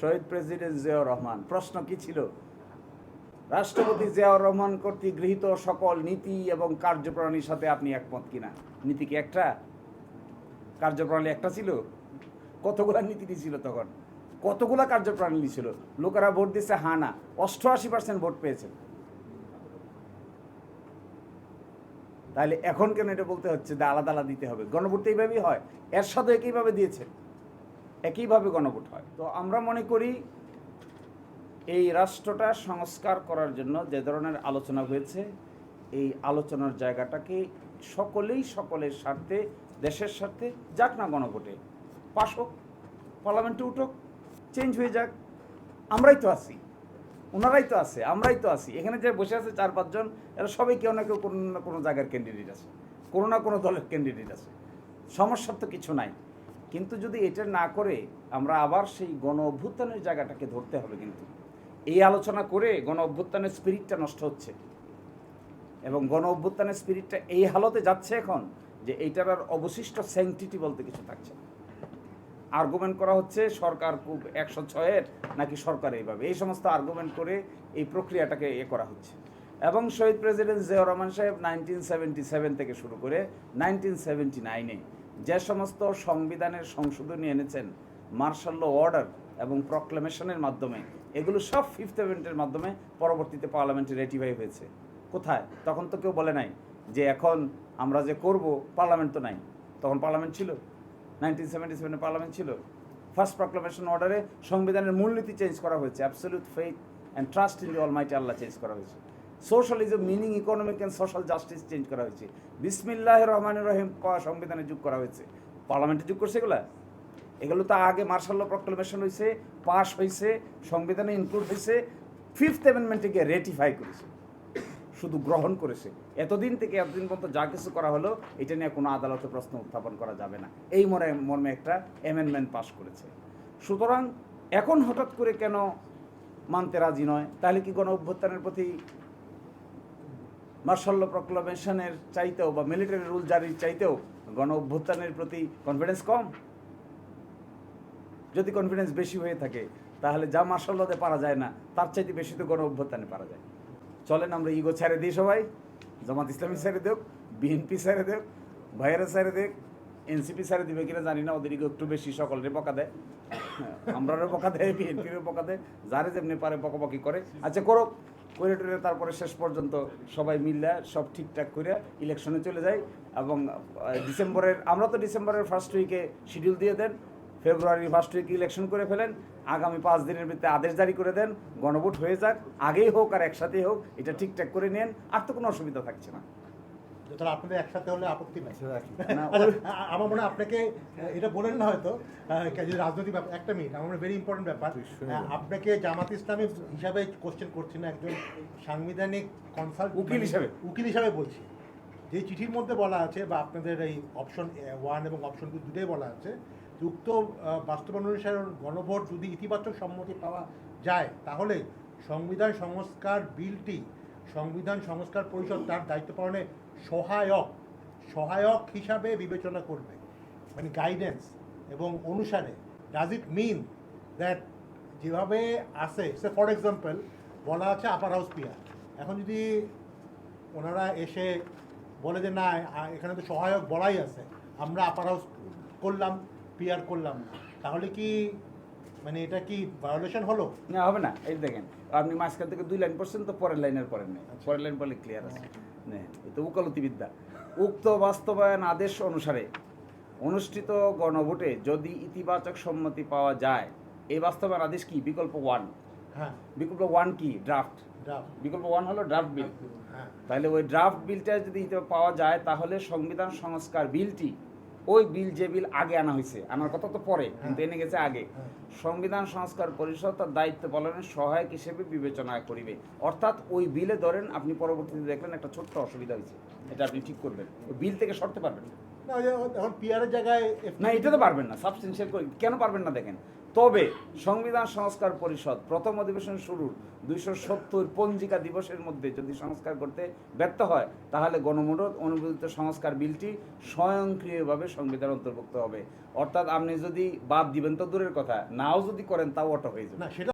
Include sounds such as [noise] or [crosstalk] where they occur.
শহীদ president Ziaur Rahman, প্রশ্ন কি ছিল? রাষ্ট্রপতি জিয়াউর রহমান কর্তৃক গৃহীত সকল নীতি এবং কার্যপ্রণালীর সাথে আপনি একমত কিনা? নীতি কি একটা? কার্যপ্রণালী একটা ছিল? কতগুলা নীতি ছিল তখন? কতগুলা কার্যপ্রণালী ছিল? লোকেরা ভোট দিচ্ছে, হা না, অষ্টআশি পার্সেন্ট ভোট পেয়েছে। তাহলে এখন কেন এটা বলতে হচ্ছে যে আলাদা আলাদা দিতে হবে? গণভোট এইভাবেই হয়। এর সাথে একইভাবে দিয়েছে। একইভাবে গণভোট হয়। তো আমরা মনে করি এই রাষ্ট্রটা সংস্কার করার জন্য যে ধরনের আলোচনা হয়েছে, এই আলোচনার জায়গাটাকে সকলেই সকলের স্বার্থে, দেশের স্বার্থে, যাক না গণভোটে, পাশ হোক, পার্লামেন্টে উঠুক চেঞ্জ হয়ে যাক, আমরাই তো আছি, ওনারাই তো আছে, আমরাই তো আছি। এখানে যে বসে আছে চার পাঁচজন এরা সবাই কেউ না কেউ কোনো না কোনো জায়গার ক্যান্ডিডেট আছে, কোনো না কোনো দলের ক্যান্ডিডেট আছে। সমস্যার তো কিছু নাই। কিন্তু যদি এটা না করে, আমরা আবার সেই গণ অভ্যুত্থানের জায়গাটাকে ধরতে হবে কিন্তু। এই আলোচনা করে গণ অভ্যুত্থানের স্পিরিটটা নষ্ট হচ্ছে। এবং গণ অভ্যুত্থানের স্পিরিটটা এই হালতে যাচ্ছে এখন যে এইটার আর অবশিষ্ট স্যাংটিটি বলতে কিছু থাকছে না। আর্গুমেন্ট করা হচ্ছে সরকার খুব একশো ছয়ের নাকি সরকার এইভাবে। এই সমস্ত আর্গুমেন্ট করে এই প্রক্রিয়াটাকে এ করা হচ্ছে। এবং শহীদ প্রেসিডেন্ট জিয়াউর রহমান সাহেব নাইনটিন সেভেন্টি সেভেন থেকে শুরু করে নাইনটিন সেভেন্টি নাইনে যে সমস্ত সংবিধানের সংশোধনী এনেছেন মার্শাল অর্ডার এবং প্রক্লেমেশনের মাধ্যমে, এগুলো সব ফিফথ এভেন্টের মাধ্যমে পরবর্তীতে পার্লামেন্টে রেটিফাই হয়েছে। কোথায়? তখন তো কেউ বলে নাই যে এখন আমরা যে করব পার্লামেন্ট তো নাই। তখন পার্লামেন্ট ছিল। নাইনটিন সেভেন্টি সেভেনে পার্লামেন্ট ছিল। ফার্স্ট প্রক্লামেশন অর্ডারে সংবিধানের মূলনীতি চেঞ্জ করা হয়েছে। Absolute faith and trust in the almighty Allah change করা হয়েছে। Socialism meaning economic and social justice change করা হয়েছে। বিসমিল্লাহ রহমান রহিম সংবিধানে যোগ করা হয়েছে। পার্লামেন্টে যোগ করছে এগুলা? এগুলো তো আগে মার্শাল প্রক্লামেশন হয়েছে পাস হয়েছে সংবিধানে ইনক্লুড হয়েছে ফিফথ অ্যামেন্ডমেন্টে গিয়ে রেটিফাই করেছে। শুধু গ্রহণ করেছে। এতদিন থেকে এতদিন পর্যন্ত যা কিছু করা হলো, এটা নিয়ে কোনো আদালতে প্রশ্ন উত্থাপন করা যাবে না। এই মর্মে মর্মে একটা অ্যামেন্ডমেন্ট পাশ করেছে। সুতরাং এখন হঠাৎ করে কেন মানতে রাজি নয়? তাহলে কি গণ অভ্যুত্থানের প্রতি মার্শাল্য প্রক্লামেশনের চাইতেও বা মিলিটারি রুল জারির চাইতেও গণ অভ্যুত্থানের প্রতি কনফিডেন্স কম। যদি কনফিডেন্স বেশি হয়ে থাকে, তাহলে যা মার্শাল্যতে পারা যায় না, তার চাইতে বেশি তো গণ অভ্যুত্থানে পারা যায়। চলেন আমরা ইগো ছেড়ে দিই সবাই, জামাত ইসলামী ছেড়ে দেখ বিএনপি ছেড়ে দেখ ভাইয়েরা ছেড়ে দেখ এনসিপি ছেড়ে দিবে কিনা জানি না, ওদের একটু বেশি সকলের বকা দেয়। আমরারও বকা দেয় বিএনপিরও বকা দেয়, যারে যেমনি পারে বকাবকি করে। আচ্ছা করো করে টরে তারপরে শেষ পর্যন্ত সবাই মিললে সব ঠিকঠাক করে ইলেকশনে চলে যায় এবং ডিসেম্বরের আমরা তো ডিসেম্বরের ফার্স্ট উইকে শিডিউল দিয়ে দেন ফেব্রুয়ারি ফার্স্ট উইকে ইলেকশন করে ফেলেন, আগামী পাঁচ দিনের ভিত্তিতে আদেশ জারি করে দেন, গণভোট হয়ে যাক, আগেই হোক আর একসাথেই হোক, এটা ঠিকঠাক করে নেন, আর তো কোনো অসুবিধা থাকছে না। তাহলে আপনাদের একসাথে হলে আপত্তি নাই। [laughs] আচ্ছা, আমার মনে হয় আপনাকে এটা বলেন না হয়তো রাজনৈতিক ব্যাপার একটা মিনিট আমার ভেরি ইম্পর্টেন্ট ব্যাপার। আপনাকে জামাত ইসলামী হিসাবে কোশ্চেন করছি না একজন সাংবিধানিক কনসাল্ট উকিল হিসাবে। উকিল হিসাবে বলছি। যে চিঠির মধ্যে বলা আছে বা আপনাদের এই অপশন ওয়ান এবং অপশন টু দুটোই বলা আছে উক্ত বাস্তবায়ন অনুসারে গণভোট যদি ইতিবাচক সম্মতি পাওয়া যায় তাহলে সংবিধান সংস্কার বিলটি সংবিধান সংস্কার পরিষদ তার দায়িত্ব পালনে সহায়ক সহায়ক হিসাবে বিবেচনা করবে। মানে গাইডেন্স এবং অনুসারে ডাজ ইট মিন দ্যাট যেভাবে আছে সে ফর এক্সাম্পল বলা আছে আপার হাউস পিয়ার এখন যদি ওনারা এসে বলে যে না এখানে তো সহায়ক বলাই আছে, আমরা আপার হাউস করলাম পিয়ার করলাম না, তাহলে কি মানে এটা কি ভায়োলেশন হলো? না হবে না। এই দেখেন আপনি মাঝখান থেকে দুই লাইন পড়ছেন তো পরের লাইনের পরের নেই। পরের লাইন পড়লে ক্লিয়ার আছে। এই তো উকালতিবিদ্যা। উক্ত বাস্তবায়ন আদেশ অনুসারে অনুষ্ঠিত গণভোটে যদি ইতিবাচক সম্মতি পাওয়া যায় এই বাস্তবায়ন আদেশ কি? বিকল্প ওয়ান হ্যাঁ। বিকল্প ওয়ান কি? ড্রাফট বিকল্প ওয়ান হলো ড্রাফট বিল হ্যাঁ। তাহলে ওই ড্রাফট বিলটা যদি পাওয়া যায় তাহলে সংবিধান সংস্কার বিলটি ওই বিল যে বিল আগে আনা হয়েছে। আনার কথা তো পরে কিন্তু এনে গেছে আগে। হ্যাঁ। সংবিধান সংস্কার পরিষদ তার দায়িত্ব পালনের সহায়ক হিসেবে বিবেচনা করিবে। অর্থাৎ ওই বিলে ধরেন আপনি পরবর্তীতে দেখলেন একটা ছোট্ট অসুবিধা হয়েছে। এটা আপনি ঠিক করবেন। ওই বিল থেকে সরতে পারবেন না। না এখন পিয়ারের জায়গায় না এটা তো পারবেন না সাবস্টেন্সিয়াল কেন পারবেন না দেখেন? তবে সংবিধান সংস্কার পরিষদ প্রথম অধিবেশন শুরুর দুইশো সত্তর পঞ্জিকা দিবসের মধ্যে যদি সংস্কার করতে ব্যর্থ হয় তাহলে গণমোটর অনুমোদিত সংস্কার বিলটি স্বয়ংক্রিয়ভাবে সংবিধান অন্তর্ভুক্ত হবে। অর্থাৎ আপনি যদি বাদ দিবেন তো দূরের কথা নাও যদি করেন তাও অটো হয়ে যাবে।